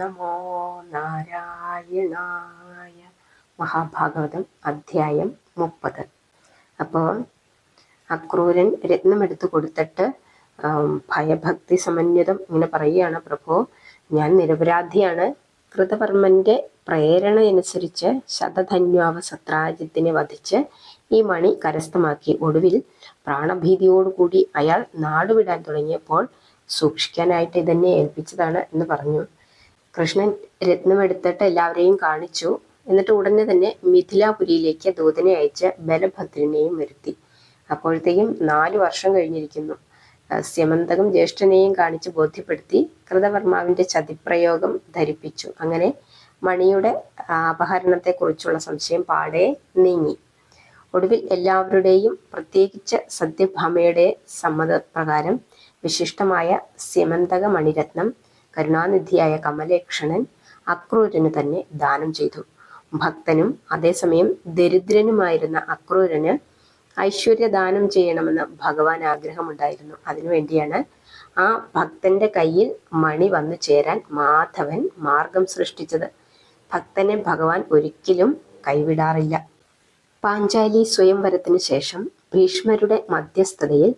നമോ നാരായണായ മഹാഭാഗവതം അധ്യായം മുപ്പത്. അപ്പോൾ അക്രൂരൻ രത്നമെടുത്ത് കൊടുത്തിട്ട് ഭയഭക്തി സമന്വിതം ഇങ്ങനെ പറയുകയാണ്. പ്രഭു ഞാൻ നിരപരാധിയാണ്. കൃതവർമ്മന്റെ പ്രേരണ അനുസരിച്ച് ശതധന്വാവ സത്രാജിത്തിനെ വധിച്ച് ഈ മണി കരസ്ഥമാക്കി. ഒടുവിൽ പ്രാണഭീതിയോടുകൂടി അയാൾ നാടുവിടാൻ തുടങ്ങിയപ്പോൾ സൂക്ഷിക്കാനായിട്ട് ഇതെന്നെ ഏൽപ്പിച്ചതാണ് എന്ന് പറഞ്ഞു. കൃഷ്ണൻ രത്നമെടുത്തിട്ട് എല്ലാവരെയും കാണിച്ചു. എന്നിട്ട് ഉടനെ തന്നെ മിഥിലാപുരിയിലേക്ക് ദൂതനെ അയച്ച് ബലഭദ്രനെയും വരുത്തി. അപ്പോഴത്തേക്കും നാലു വർഷം കഴിഞ്ഞിരിക്കുന്നു. സ്യമന്തകം ജ്യേഷ്ഠനെയും കാണിച്ച് ബോധ്യപ്പെടുത്തി കൃതവർമാവിന്റെ ചതിപ്രയോഗം ധരിപ്പിച്ചു. അങ്ങനെ മണിയുടെ അപഹരണത്തെ അപഹരണത്തെക്കുറിച്ചുള്ള സംശയം പാടെ നീങ്ങി. ഒടുവിൽ എല്ലാവരുടെയും പ്രത്യേകിച്ച് സത്യഭാമയുടെ സമ്മതപ്രകാരം വിശിഷ്ടമായ സ്യമന്തക മണിരത്നം കരുണാനിധിയായ കമലേക്ഷണൻ അക്രൂരന് തന്നെ ദാനം ചെയ്തു. ഭക്തനും അതേസമയം ദരിദ്രനുമായിരുന്ന അക്രൂരന് ഐശ്വര്യദാനം ചെയ്യണമെന്ന് ഭഗവാൻ ആഗ്രഹമുണ്ടായിരുന്നു. അതിനുവേണ്ടിയാണ് ആ ഭക്തന്റെ കയ്യിൽ മണി വന്നു ചേരാൻ മാധവൻ മാർഗം സൃഷ്ടിച്ചത്. ഭക്തനെ ഭഗവാൻ ഒരിക്കലും കൈവിടാറില്ല. പാഞ്ചാലി സ്വയംവരത്തിന് ശേഷം ഭീഷ്മരുടെ മധ്യസ്ഥതയിൽ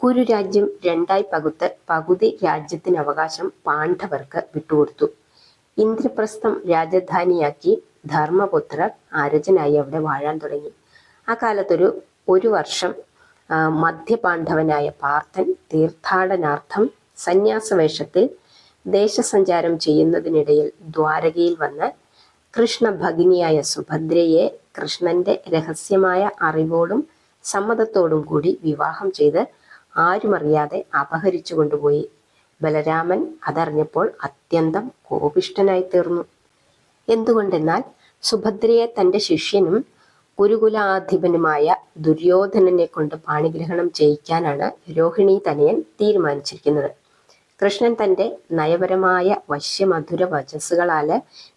കുരുരാജ്യം രണ്ടായി പകുത്ത് പകുതി രാജ്യത്തിന് അവകാശം പാണ്ഡവർക്ക് വിട്ടുകൊടുത്തു. ഇന്ദ്രപ്രസ്ഥം രാജധാനിയാക്കി ധർമ്മപുത്രർ ആരജനായി അവിടെ വാഴാൻ തുടങ്ങി. ആ കാലത്തൊരു ഒരു വർഷം മധ്യപാണ്ഡവനായ പാർത്ഥൻ തീർത്ഥാടനാർത്ഥം സന്യാസവേഷത്തിൽ ദേശസഞ്ചാരം ചെയ്യുന്നതിനിടയിൽ ദ്വാരകയിൽ വന്ന് കൃഷ്ണഭഗിനിയായ സുഭദ്രയെ കൃഷ്ണന്റെ രഹസ്യമായ അറിവോടും സമ്മതത്തോടും കൂടി വിവാഹം ചെയ്ത് ആരുമറിയാതെ അപഹരിച്ചു കൊണ്ടുപോയി. ബലരാമൻ അതറിഞ്ഞപ്പോൾ അത്യന്തം കോപിഷ്ടനായി തീർന്നു എന്തുകൊണ്ടെന്നാൽ സുഭദ്രയെ തന്റെ ശിഷ്യനും ഗുരുകുലാധിപനുമായ ദുര്യോധനനെ കൊണ്ട് പാണിഗ്രഹണം ചെയ്യിക്കാനാണ് രോഹിണി തനയൻ തീരുമാനിച്ചിരിക്കുന്നത്. കൃഷ്ണൻ തന്റെ നയപരമായ വശ്യമധുര വചസ്സുകളാൽ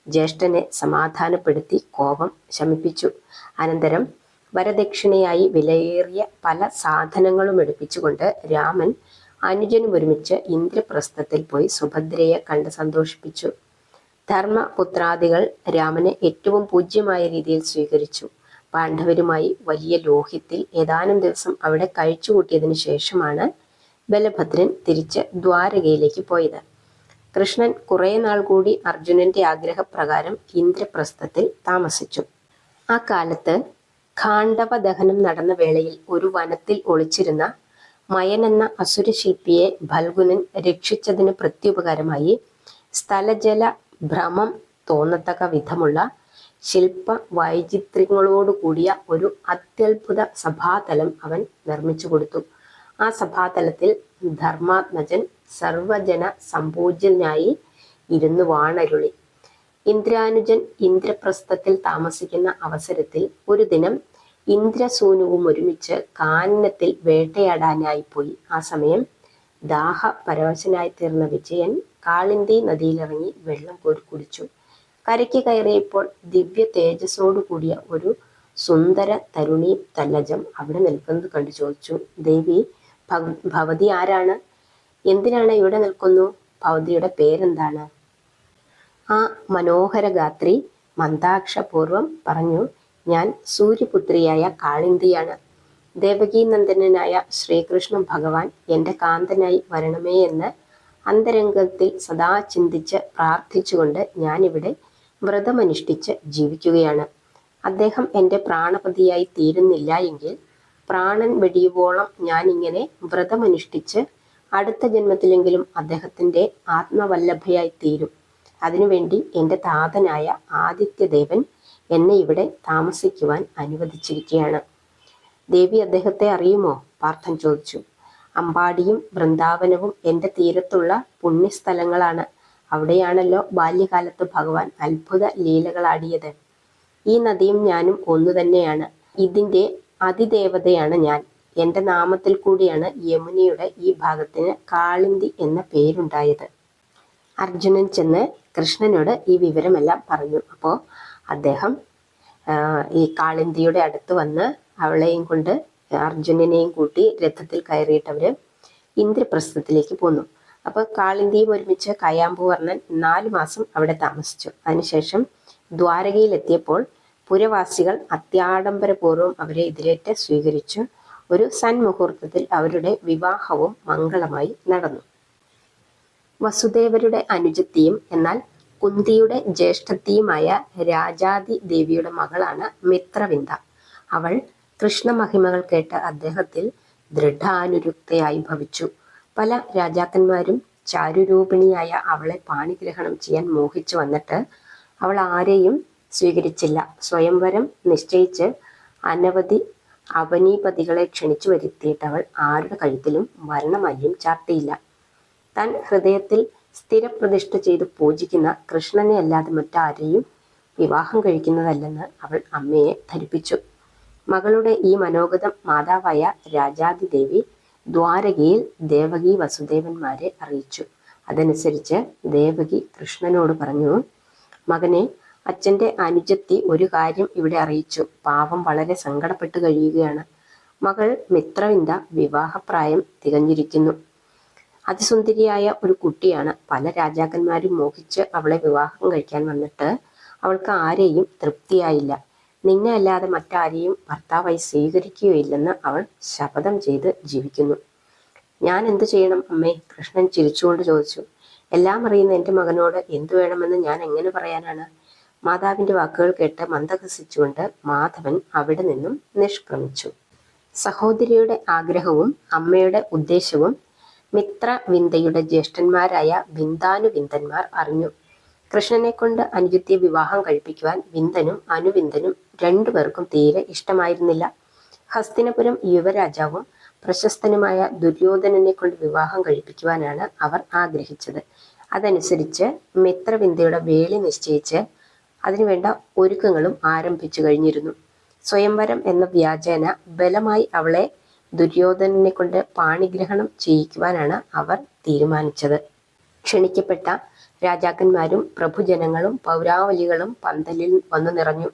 ജ്യേഷ്ഠനെ സമാധാനപ്പെടുത്തി കോപം ശമിപ്പിച്ചു. അനന്തരം വരദക്ഷിണയായി വിലയേറിയ പല സാധനങ്ങളും എടുപ്പിച്ചുകൊണ്ട് രാമൻ അനുജനും ഒരുമിച്ച് ഇന്ദ്രപ്രസ്ഥത്തിൽ പോയി സുഭദ്രയെ കണ്ട് സന്തോഷിപ്പിച്ചു. ധർമ്മപുത്രാദികൾ രാമനെ ഏറ്റവും പൂജ്യമായ രീതിയിൽ സ്വീകരിച്ചു. പാണ്ഡവരുമായി വലിയ ലോഹ്യത്തിൽ ഏതാനും ദിവസം അവിടെ കഴിച്ചുകൂട്ടിയതിനു ശേഷമാണ് ബലഭദ്രൻ തിരിച്ച് ദ്വാരകയിലേക്ക് പോയത്. കൃഷ്ണൻ കുറെ നാൾ കൂടി അർജുനന്റെ ആഗ്രഹപ്രകാരം ഇന്ദ്രപ്രസ്ഥത്തിൽ താമസിച്ചു. ആ കാലത്ത് ഖാണ്ഡവ ദഹനം നടന്ന വേളയിൽ ഒരു വനത്തിൽ ഒളിച്ചിരുന്ന മയൻ എന്ന അസുര അസുരശില്പിയെ ഭൽഗുനൻ രക്ഷിച്ചതിന് പ്രത്യുപകാരമായി സ്ഥലജല ഭ്രമം തോന്നത്തക്ക വിധമുള്ള ശില്പ വൈചിത്ര്യങ്ങളോട് കൂടിയ ഒരു അത്യത്ഭുത സഭാതലം അവൻ നിർമ്മിച്ചു കൊടുത്തു. ആ സഭാതലത്തിൽ ധർമാത്മജൻ സർവജന സമ്പൂജ്യനായി ഇരുന്നു വാണരുളി. ഇന്ദ്രാനുജൻ ഇന്ദ്രപ്രസ്ഥത്തിൽ താമസിക്കുന്ന അവസരത്തിൽ ഒരു ദിനം ഇന്ദ്രസൂനുവും ഒരുമിച്ച് കാനനത്തിൽ വേട്ടയാടാനായി പോയി. ആ സമയം ദാഹ പരവശനായി തീർന്ന വിജയൻ കാളിന്തി നദിയിലിറങ്ങി വെള്ളം കോരി കുടിച്ചു. കരയ്ക്ക് കയറിയപ്പോൾ ദിവ്യ തേജസ്സോടു കൂടിയ ഒരു സുന്ദര തരുണി തല്ലജം അവിടെ നിൽക്കുന്നത് കണ്ടു ചോദിച്ചു ദേവി ഭവതി ആരാണ്? എന്തിനാണ് ഇവിടെ നിൽക്കുന്നു? ഭവതിയുടെ പേരെന്താണ്? ആ മനോഹര ഗാത്രി മന്ദാക്ഷപൂർവം പറഞ്ഞു ഞാൻ സൂര്യപുത്രിയായ കാളിന്തിയാണ്. ദേവകീനന്ദനായ ശ്രീകൃഷ്ണ ഭഗവാൻ എന്റെ കാന്തനായി വരണമേ എന്ന് അന്തരംഗത്തിൽ സദാ ചിന്തിച്ച് പ്രാർത്ഥിച്ചുകൊണ്ട് ഞാനിവിടെ വ്രതമനുഷ്ഠിച്ച് ജീവിക്കുകയാണ്. അദ്ദേഹം എന്റെ പ്രാണപതിയായി തീരുന്നില്ല എങ്കിൽ പ്രാണൻ വെടിയുവോളം ഞാനിങ്ങനെ വ്രതമനുഷ്ഠിച്ച് അടുത്ത ജന്മത്തിലെങ്കിലും അദ്ദേഹത്തിന്റെ ആത്മവല്ലഭയായി തീരും. അതിനുവേണ്ടി എന്റെ താതനായ ആദിത്യദേവൻ എന്നെ ഇവിടെ താമസിക്കുവാൻ അനുവദിച്ചിരിക്കുകയാണ്. ദേവി അദ്ദേഹത്തെ അറിയുമോ? പാർത്ഥൻ ചോദിച്ചു. അമ്പാടിയും വൃന്ദാവനവും എന്റെ തീരത്തുള്ള പുണ്യസ്ഥലങ്ങളാണ്. അവിടെയാണല്ലോ ബാല്യകാലത്ത് ഭഗവാൻ അത്ഭുത ലീലകളാടിയത്. ഈ നദിയും ഞാനും ഒന്നു തന്നെയാണ്. ഇതിന്റെ അതിദേവതയാണ് ഞാൻ. എന്റെ നാമത്തിൽ കൂടിയാണ് യമുനയുടെ ഈ ഭാഗത്തിന് കാളിന്തി എന്ന പേരുണ്ടായത്. അർജുനൻ ചെന്ന് കൃഷ്ണനോട് ഈ വിവരമെല്ലാം പറഞ്ഞു. അപ്പോൾ അദ്ദേഹം ഈ കാളിന്തിയുടെ അടുത്ത് വന്ന് അവളെയും കൊണ്ട് അർജുനനെയും കൂട്ടി രഥത്തിൽ കയറിയിട്ടവര് ഇന്ദ്രപ്രസ്ഥത്തിലേക്ക് പോന്നു. അപ്പോൾ കാളിന്തിയും ഒരുമിച്ച് കയാമ്പുവർണൻ നാലു മാസം അവിടെ താമസിച്ചു. അതിനുശേഷം ദ്വാരകയിലെത്തിയപ്പോൾ പുരവാസികൾ അത്യാഡംബരപൂർവം അവരെ എതിരേറ്റ് സ്വീകരിച്ചു. ഒരു സന്മുഹൂർത്തത്തിൽ അവരുടെ വിവാഹവും മംഗളമായി നടന്നു. വസുദേവരുടെ അനുജത്തിയും എന്നാൽ കുന്തിയുടെ ജ്യേഷ്ഠത്തിയുമായ രാജാതി ദേവിയുടെ മകളാണ് മിത്രവിന്ദ. അവൾ കൃഷ്ണമഹിമകൾ കേട്ട അദ്ദേഹത്തിൽ ദൃഢാനുരുക്തയായി ഭവിച്ചു. പല രാജാക്കന്മാരും ചാരുരൂപിണിയായ അവളെ പാണിഗ്രഹണം ചെയ്യാൻ മോഹിച്ചു വന്നിട്ട് അവൾ ആരെയും സ്വീകരിച്ചില്ല. സ്വയംവരം നിശ്ചയിച്ച് അനവധി അവനീപതികളെ ക്ഷണിച്ചു വരുത്തിയിട്ട് അവൾ ആരുടെ കഴുത്തിലും മരണമല്യം ചാർത്തിയില്ല. താൻ ഹൃദയത്തിൽ സ്ഥിരപ്രതിഷ്ഠ ചെയ്ത് പൂജിക്കുന്ന കൃഷ്ണനെ അല്ലാതെ മറ്റാരെയും വിവാഹം കഴിക്കുന്നതല്ലെന്ന് അവൾ അമ്മയെ ധരിപ്പിച്ചു. മകളുടെ ഈ മനോഗതം മാതാവായ രാജാതിദേവി ദ്വാരകയിൽ ദേവകി വസുദേവന്മാരെ അറിയിച്ചു. അതനുസരിച്ച് ദേവകി കൃഷ്ണനോട് പറഞ്ഞു മകനെ അച്ഛന്റെ അനുജത്തി ഒരു കാര്യം ഇവിടെ അറിയിച്ചു. പാവം വളരെ സങ്കടപ്പെട്ട് കഴിയുകയാണ്. മകൾ മിത്രവിന്ദ വിവാഹപ്രായം തികഞ്ഞിരിക്കുന്നു. അതിസുന്ദരിയായ ഒരു കുട്ടിയാണ്. പല രാജാക്കന്മാരും മോഹിച്ച് അവളെ വിവാഹം കഴിക്കാൻ വന്നിട്ട് അവൾക്ക് ആരെയും തൃപ്തിയായില്ല. നിന്നെ അല്ലാതെ മറ്റാരെയും ഭർത്താവായി സ്വീകരിക്കുകയില്ലെന്ന് അവൾ ശപഥം ചെയ്ത് ജീവിക്കുന്നു. ഞാൻ എന്തു ചെയ്യണം അമ്മേ? കൃഷ്ണൻ ചിരിച്ചുകൊണ്ട് ചോദിച്ചു. എല്ലാം അറിയുന്ന എന്റെ മകനോട് എന്തു വേണമെന്ന് ഞാൻ എങ്ങനെ പറയാനാണ്? മാതാവിന്റെ വാക്കുകൾ കേട്ട് മന്ദഹസിച്ചുകൊണ്ട് മാധവൻ അവിടെ നിന്നും നിഷ്ക്രമിച്ചു. സഹോദരിയുടെ ആഗ്രഹവും അമ്മയുടെ ഉദ്ദേശവും മിത്രവിന്ദയുടെ ജ്യേഷ്ഠന്മാരായ വിന്ദാനുവിന്ദന്മാർ അറിഞ്ഞു. കൃഷ്ണനെ കൊണ്ട് അനുജത്തിയെ വിവാഹം കഴിപ്പിക്കുവാൻ വിന്ദനും അനുവിന്ദനും രണ്ടുപേർക്കും തീരെ ഇഷ്ടമായിരുന്നില്ല. ഹസ്തിനപുരം യുവരാജാവും പ്രശസ്തനുമായ ദുര്യോധനനെ കൊണ്ട് വിവാഹം കഴിപ്പിക്കുവാനാണ് അവർ ആഗ്രഹിച്ചത്. അതനുസരിച്ച് മിത്രവിന്ദയുടെ വേളി നിശ്ചയിച്ച് അതിനുവേണ്ട ഒരുക്കങ്ങളും ആരംഭിച്ചു കഴിഞ്ഞിരുന്നു. സ്വയംവരം എന്ന വ്യാജേന ബലമായി അവളെ ദുര്യോധനനെ കൊണ്ട് പാണിഗ്രഹണം ചെയ്യിക്കുവാനാണ് അവർ തീരുമാനിച്ചത്. ക്ഷണിക്കപ്പെട്ട രാജാക്കന്മാരും പ്രഭുജനങ്ങളും പൗരാവലികളും പന്തലിൽ വന്നു നിറഞ്ഞു.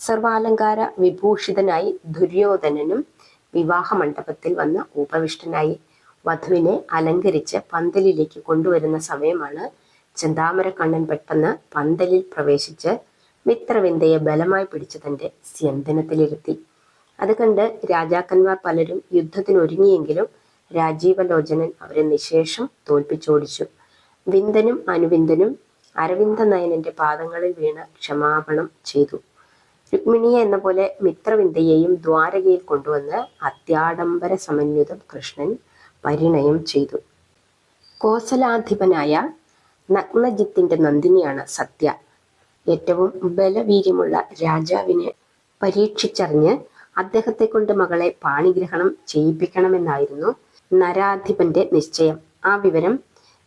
സർവാലങ്കാര വിഭൂഷിതനായി ദുര്യോധനനും വിവാഹ മണ്ഡപത്തിൽ വന്ന് ഉപവിഷ്ടനായി. വധുവിനെ അലങ്കരിച്ച് പന്തലിലേക്ക് കൊണ്ടുവരുന്ന സമയമാണ് ചെന്താമരക്കണ്ണൻ പെട്ടെന്ന് പന്തലിൽ പ്രവേശിച്ച് മിത്രവിന്ദയെ ബലമായി പിടിച്ചു തന്റെ സ്യന്തനത്തിലിരുത്തി. അത് കണ്ട് രാജാക്കന്മാർ പലരും യുദ്ധത്തിനൊരുങ്ങിയെങ്കിലും രാജീവലോചനൻ അവരെ നിശേഷം തോൽപ്പിച്ചോടിച്ചു. വിന്ദനും അനുവിന്ദനും അരവിന്ദ നയനന്റെ പാദങ്ങളിൽ വീണ് ക്ഷമാപണം ചെയ്തു. രുക്മിണിയെ എന്ന പോലെ മിത്രവിന്ദയെയും ദ്വാരകയിൽ കൊണ്ടുവന്ന് അത്യാഡംബര സമന്വിതം കൃഷ്ണൻ പരിണയം ചെയ്തു. കോസലാധിപനായ നഗ്നജിത്തിന്റെ നന്ദിനിയാണ് സത്യ. ഏറ്റവും ബലവീര്യമുള്ള രാജാവിനെ പരീക്ഷിച്ചറിഞ്ഞ് അദ്ദേഹത്തെ കൊണ്ട് മകളെ പാണിഗ്രഹണം ചെയ്യിപ്പിക്കണമെന്നായിരുന്നു നരാധിപന്റെ നിശ്ചയം. ആ വിവരം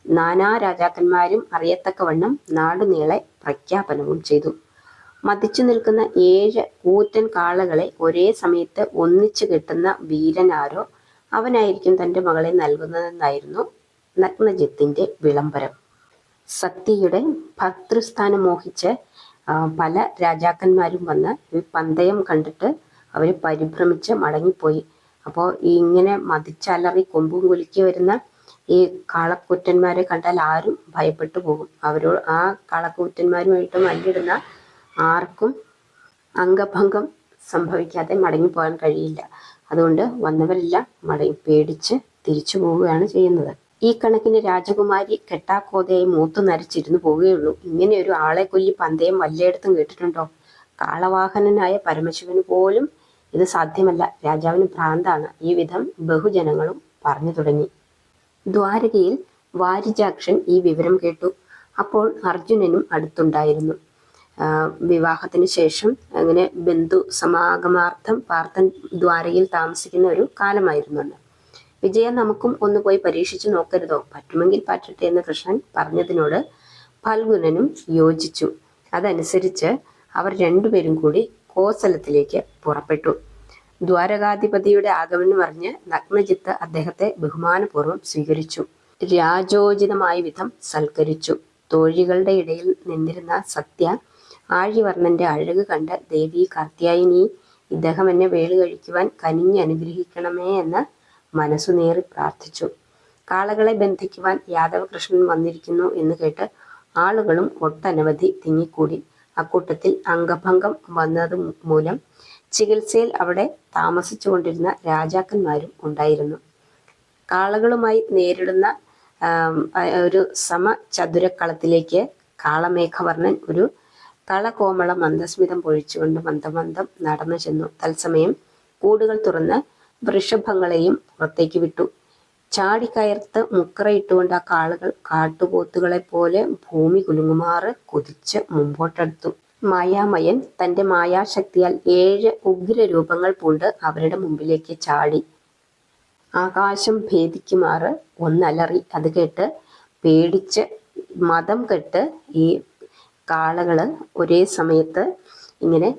നാനാ രാജാക്കന്മാരും അറിയത്തക്കവണ്ണം നാടുനീളെ പ്രഖ്യാപനവും ചെയ്തു. മതിച്ചു നിൽക്കുന്ന ഏഴ് കൂറ്റൻ കാളകളെ ഒരേ സമയത്ത് ഒന്നിച്ചു കിട്ടുന്ന വീരനാരോ അവനായിരിക്കും തന്റെ മകളെ നൽകുന്നതെന്നായിരുന്നു നഗ്നജിത്തിന്റെ വിളംബരം. സത്യയുടെ ഭർത്തൃസ്ഥാനം മോഹിച്ച് പല രാജാക്കന്മാരും വന്ന് ഈ പന്തയം കണ്ടിട്ട് അവർ പരിഭ്രമിച്ച് മടങ്ങിപ്പോയി. അപ്പോൾ ഇങ്ങനെ മതിച്ചലറി കൊമ്പും കുലുക്കി വരുന്ന ഈ കാളക്കൂറ്റന്മാരെ കണ്ടാൽ ആരും ഭയപ്പെട്ടു പോകും. അവരോട് ആ കാളക്കൂറ്റന്മാരുമായിട്ട് മല്ലിടുന്ന ആർക്കും അംഗഭംഗം സംഭവിക്കാതെ മടങ്ങിപ്പോകാൻ കഴിയില്ല. അതുകൊണ്ട് വന്നവരെല്ലാം മടങ്ങി പേടിച്ച് തിരിച്ചു പോവുകയാണ് ചെയ്യുന്നത്. ഈ കണക്കിന് രാജകുമാരി കെട്ടാക്കോതയായി മൂത്തു നരച്ചിരുന്നു പോവുകയുള്ളൂ. ഇങ്ങനെ ഒരു ആളെ കൊല്ലി പന്തയം വല്ലയിടത്തും കേട്ടിട്ടുണ്ടോ? കാളവാഹനനായ പരമശിവന് പോലും ഇത് സാധ്യമല്ല. രാജാവിന് ഭ്രാന്താണ്. ഈ വിധം ബഹുജനങ്ങളും പറഞ്ഞു തുടങ്ങി. ദ്വാരകയിൽ വാരിജാക്ഷൻ ഈ വിവരം കേട്ടു. അപ്പോൾ അർജുനനും അടുത്തുണ്ടായിരുന്നു. വിവാഹത്തിന് ശേഷം അങ്ങനെ ബന്ധു സമാഗമാർത്ഥം പാർത്ഥൻ ദ്വാരയിൽ താമസിക്കുന്ന ഒരു കാലമായിരുന്നു അന്ന്. വിജയം നമുക്കും ഒന്ന് പോയി പരീക്ഷിച്ചു നോക്കരുതോ? പറ്റുമെങ്കിൽ പറ്റട്ടെ എന്ന് കൃഷ്ണൻ പറഞ്ഞതിനോട് ഫൽഗുനനും യോജിച്ചു. അതനുസരിച്ച് അവർ രണ്ടുപേരും കൂടി കോസലത്തിലേക്ക് പുറപ്പെട്ടു. ദ്വാരകാധിപതിയുടെ ആഗമനം അറിഞ്ഞ് നഗ്നജിത്ത് അദ്ദേഹത്തെ ബഹുമാനപൂർവം സ്വീകരിച്ചു. രാജോചിതമായ വിധം സൽക്കരിച്ചു. തോഴികളുടെ ഇടയിൽ നിന്നിരുന്ന സത്യ ആഴിവർണന്റെ അഴക് കണ്ട് ദേവി കാർത്യായനി ഇദ്ദേഹം എന്നെ വേളി കഴിക്കുവാൻ കനിഞ്ഞ് അനുഗ്രഹിക്കണമേ എന്ന് മനസ്സു നേറി പ്രാർത്ഥിച്ചു. കാളകളെ ബന്ധിക്കുവാൻ യാദവകൃഷ്ണൻ വന്നിരിക്കുന്നു എന്ന് കേട്ട് ആളുകളും ഒട്ടനവധി തിങ്ങിക്കൂടി. അക്കൂട്ടത്തിൽ അംഗഭംഗം വന്നത് മൂലം ചികിത്സയിൽ അവിടെ താമസിച്ചുകൊണ്ടിരുന്ന രാജാക്കന്മാരും ഉണ്ടായിരുന്നു. കാളകളുമായി നേരിടുന്ന ഒരു സമ ഒരു സമചതുരക്കളത്തിലേക്ക് കാളമേഘവർണൻ ഒരു കളകോമള മന്ദസ്മിതം പൊഴിച്ചുകൊണ്ട് മന്ദമന്ദം നടന്നു ചെന്നു. തത്സമയം കൂടുകൾ തുറന്ന് വൃഷഭങ്ങളെയും പുറത്തേക്ക് വിട്ടു. ചാടിക്കയർത്ത് മുക്കറയിട്ടുകൊണ്ട് ആ കാളുകൾ കാട്ടുപോത്തുകളെ പോലെ ഭൂമി കുലുങ്ങുമാറ് കുതിച്ച് മുമ്പോട്ടെടുത്തു. മായാമയൻ തന്റെ മായാശക്തിയാൽ ഏഴ് ഉഗ്ര രൂപങ്ങൾ പൂണ്ട് അവരുടെ മുമ്പിലേക്ക് ചാടി. ആകാശം ഭേദിക്കുമാറ് ഒന്നലറി. അത് കേട്ട് പേടിച്ച് മതം കെട്ട് ഈ കാളകൾ ഒരേ സമയത്ത് ഇങ്ങനെ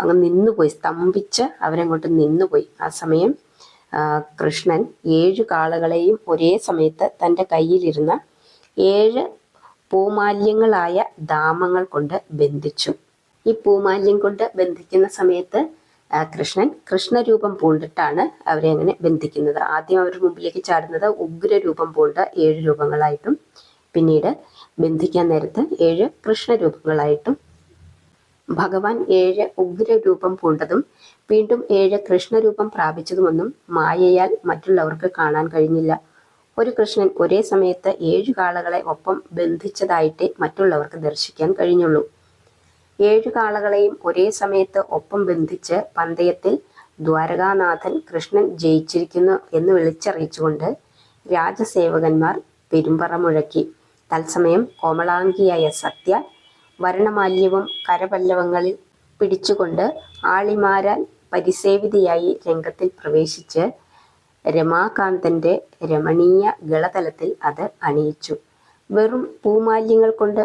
അങ്ങ് നിന്നുപോയി. സ്തംഭിച്ച് അവരങ്ങോട്ട് നിന്നുപോയി. ആ സമയം കൃഷ്ണൻ ഏഴു കാളകളെയും ഒരേ സമയത്ത് തന്റെ കയ്യിലിരുന്ന ഏഴ് പൂമാല്യങ്ങളായ ദാമങ്ങൾ കൊണ്ട് ബന്ധിച്ചു. ഈ പൂമാല്യം കൊണ്ട് ബന്ധിക്കുന്ന സമയത്ത് കൃഷ്ണൻ കൃഷ്ണരൂപം പൂണ്ടിട്ടാണ് അവരെ അങ്ങനെ ബന്ധിക്കുന്നത്. ആദ്യം അവരുടെ മുമ്പിലേക്ക് ചാടുന്നത് ഉഗ്രരൂപം പൂണ്ട ഏഴ് രൂപങ്ങളായിട്ടും പിന്നീട് ബന്ധിക്കാൻ നേരത്ത് ഏഴ് കൃഷ്ണരൂപങ്ങളായിട്ടും ഭഗവാൻ ഏഴ് ഉഗ്രരൂപം പൂണ്ടതും വീണ്ടും ഏഴ് കൃഷ്ണരൂപം പ്രാപിച്ചതുമൊന്നും മായയാൽ മറ്റുള്ളവർക്ക് കാണാൻ കഴിഞ്ഞില്ല. ഒരു കൃഷ്ണൻ ഒരേ സമയത്ത് ഏഴു കാളകളെ ഒപ്പം ബന്ധിച്ചതായിട്ടേ മറ്റുള്ളവർക്ക് ദർശിക്കാൻ കഴിഞ്ഞുള്ളൂ. ഏഴു കാളകളെയും ഒരേ സമയത്ത് ഒപ്പം ബന്ധിച്ച് പന്തയത്തിൽ ദ്വാരകാനാഥൻ കൃഷ്ണൻ ജയിച്ചിരിക്കുന്നു എന്ന് വിളിച്ചറിയിച്ചുകൊണ്ട് രാജസേവകന്മാർ പെരുമ്പറ മുഴക്കി. തത്സമയം കോമളാംഗിയായ സത്യ വരണമാല്യവും കരപല്ലവങ്ങളിൽ പിടിച്ചുകൊണ്ട് ആളിമാരാൽ പരിസേവിതയായി രംഗത്തിൽ പ്രവേശിച്ച് രമാകാന്തന്റെ രമണീയ ഗളതലത്തിൽ അത് അണിയിച്ചു. വെറും പൂമാല്യങ്ങൾ കൊണ്ട്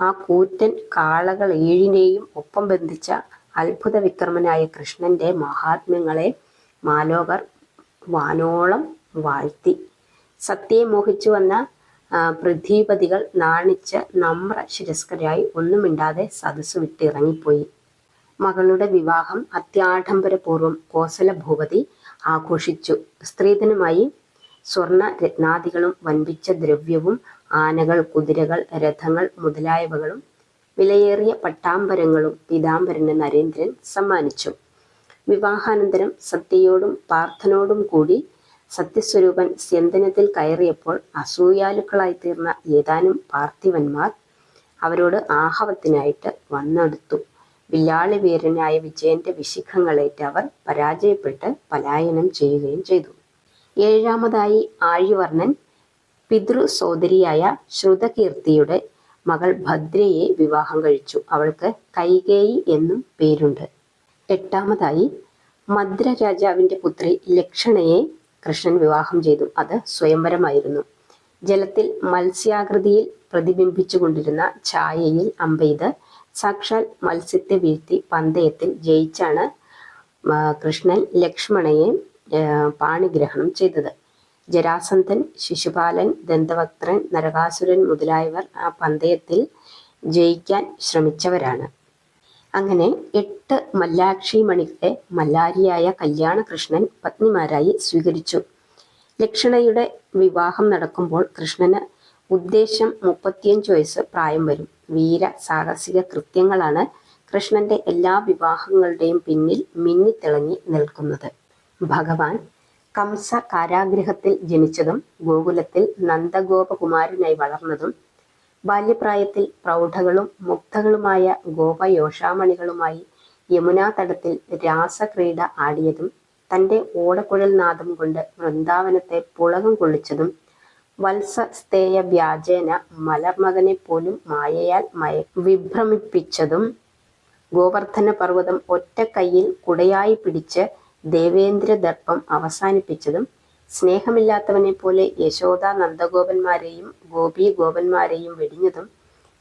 ആ കൂറ്റൻ കാളകൾ ഏഴിനെയും ഒപ്പം ബന്ധിച്ച അത്ഭുത വിക്രമനായ കൃഷ്ണന്റെ മഹാത്മ്യങ്ങളെ മാലോകർ വാനോളം വാഴ്ത്തി. സത്യയെ മോഹിച്ചു വന്ന പൃഥ്വിപതികൾ നാണിച്ച് നമ്ര ശിരസ്കരായി ഒന്നും മിണ്ടാതെ സദസ്സ് വിട്ടിറങ്ങിപ്പോയി മകളുടെ വിവാഹം അത്യാഢംബരപൂർവം കോസല ഭൂപതി ആഘോഷിച്ചു. സ്ത്രീധനമായി സ്വർണ രത്നാദികളും വൻപിച്ച ദ്രവ്യവും ആനകൾ കുതിരകൾ രഥങ്ങൾ മുതലായവകളും വിലയേറിയ പട്ടാമ്പരങ്ങളും പീതാംബരന് നരേന്ദ്രൻ സമ്മാനിച്ചു. വിവാഹാനന്തരം സത്യയോടും പാർത്ഥനോടും കൂടി സത്യസ്വരൂപൻ സ്യന്തനത്തിൽ കയറിയപ്പോൾ അസൂയാലുക്കളായി തീർന്ന ഏതാനും പാർത്ഥിവന്മാർ അവരോട് ആഹവത്തിനായിട്ട് വന്നെടുത്തു. വില്ലാളി വീരനായ വിജയന്റെ വിശിഖങ്ങളേറ്റ് അവർ പരാജയപ്പെട്ട് പലായനം ചെയ്യുകയും ചെയ്തു. ഏഴാമതായി ആഴിവർണൻ പിതൃ സോദരിയായ ശ്രുതകീർത്തിയുടെ മകൾ ഭദ്രയെ വിവാഹം കഴിച്ചു. അവൾക്ക് കൈകേയി എന്നും പേരുണ്ട്. എട്ടാമതായി മദ്ര രാജാവിന്റെ പുത്രി ലക്ഷണയെ കൃഷ്ണൻ വിവാഹം ചെയ്തു. അത് സ്വയംവരമായിരുന്നു. ജലത്തിൽ മത്സ്യാകൃതിയിൽ പ്രതിബിംബിച്ചുകൊണ്ടിരുന്ന ഛായയിൽ അമ്പെയ്ത് സാക്ഷാൽ മത്സ്യത്തെ വീഴ്ത്തി പന്തയത്തിൽ ജയിച്ചാണ് കൃഷ്ണൻ ലക്ഷ്മണയെ പാണിഗ്രഹണം ചെയ്തത്. ജരാസന്ധൻ ശിശുപാലൻ ദന്തവക്ത്രൻ നരകാസുരൻ മുതലായവർ ആ പന്തയത്തിൽ ജയിക്കാൻ ശ്രമിച്ചവരാണ്. അങ്ങനെ എട്ട് മല്ലാക്ഷി മണികളെ മല്ലാരിയായ കല്യാണകൃഷ്ണൻ പത്നിമാരായി സ്വീകരിച്ചു. ലക്ഷണയുടെ വിവാഹം നടക്കുമ്പോൾ കൃഷ്ണന് ഉദ്ദേശം മുപ്പത്തിയഞ്ച് വയസ്സ് പ്രായം വരും. വീര സാഹസിക കൃത്യങ്ങളാണ് കൃഷ്ണന്റെ എല്ലാ വിവാഹങ്ങളുടെയും പിന്നിൽ മിന്നിത്തിളങ്ങി നിൽക്കുന്നത്. ഭഗവാൻ കംസ കാരാഗ്രഹത്തിൽ ജനിച്ചതും ഗോകുലത്തിൽ നന്ദഗോപകുമാരനായി വളർന്നതും ബാല്യപ്രായത്തിൽ പ്രൗഢകളും മുക്തകളുമായ ഗോപയോഷാമണികളുമായി യമുനാ തടത്തിൽ രാസക്രീഡ ആടിയതും തന്റെ ഓടക്കുഴൽ നാദം കൊണ്ട് വൃന്ദാവനത്തെ പുളകം കൊള്ളിച്ചതും വത്സസ്തേയ വ്യാജേന മലർമകനെ പോലും മായയാൽ മയ വിഭ്രമിപ്പിച്ചതും ഗോവർദ്ധന പർവതം ഒറ്റ കയ്യിൽ കുടയായി പിടിച്ച് ദേവേന്ദ്ര ദർപ്പം അവസാനിപ്പിച്ചതും സ്നേഹമില്ലാത്തവനെ പോലെ യശോദ നന്ദഗോപന്മാരെയും ഗോപി ഗോപന്മാരെയും വെടിഞ്ഞതും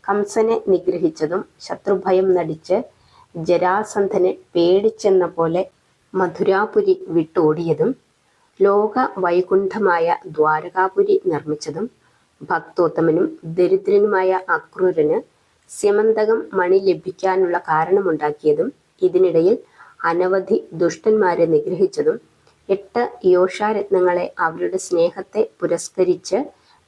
കംസനെ നിഗ്രഹിച്ചതും ശത്രുഭയം നടിച്ച് ജരാസന്ധനെ പേടിച്ചെന്ന പോലെ മധുരാപുരി വിട്ടോടിയതും ലോക വൈകുണ്ഠമായ ദ്വാരകാപുരി നിർമ്മിച്ചതും ഭക്തോത്തമനും ദരിദ്രനുമായ അക്രൂരന് സ്യമന്തകം മണി ലഭിക്കാനുള്ള കാരണമുണ്ടാക്കിയതും ഇതിനിടയിൽ അനവധി ദുഷ്ടന്മാരെ നിഗ്രഹിച്ചതും എട്ട് യോഷാരത്നങ്ങളെ അവരുടെ സ്നേഹത്തെ പുരസ്കരിച്ച്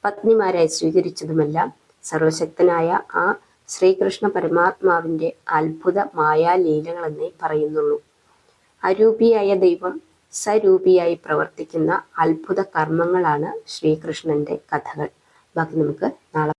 പത്നിമാരായി സ്വീകരിച്ചതുമെല്ലാം സർവശക്തനായ ആ ശ്രീകൃഷ്ണ പരമാത്മാവിന്റെ അത്ഭുത മായാലീലകളെന്നേ പറയുന്നുള്ളൂ. അരൂപിയായ ദൈവം സരൂപിയായി പ്രവർത്തിക്കുന്ന അത്ഭുത കർമ്മങ്ങളാണ് ശ്രീകൃഷ്ണന്റെ കഥകൾ. ബാക്കി നമുക്ക് നാളെ